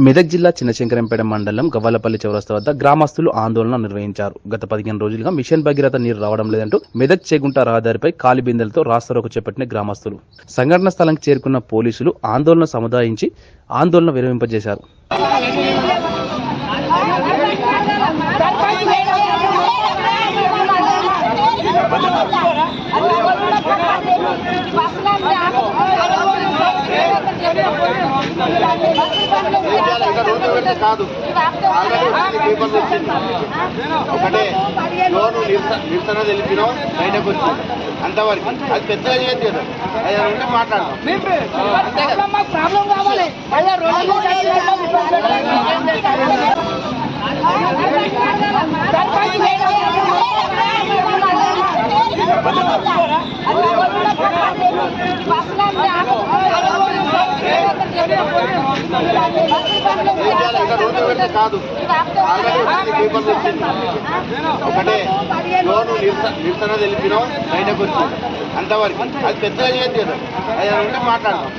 మెదక్ జిల్లా చిన్నశంకరంపేట మండలం గవ్వలపల్లి చౌరస్తా వద్ద గ్రామస్తులు ఆందోళన నిర్వహించారు. గత పదిహేను రోజులుగా మిషన్ భగీరథ నీరు రావడం లేదంటూ మెదక్ చేగుంట రహదారిపై కాలిబిందెలతో రాస్తారోకు చేపట్టిన గ్రామస్తులు. సంఘటన స్థలానికి చేరుకున్న పోలీసులు ఆందోళన సముదాయించి ఆందోళన విరమింపజేశారు. కాదు. పేపర్లు వచ్చింది ఒకటే లోను నిరసన తెలిపినాం బయటకు వచ్చింది అంతవరకు అది పెద్దగా చేయదు అది ఉంటే మాట్లాడదాం అంతే కదా కాదు. ఒకటే లోను నిరసన తెలిపినాం బయటకు వచ్చింది అంతవరకు అది పెద్దగా చేయదు అయ్యా అది ఉంటే మాట్లాడదాం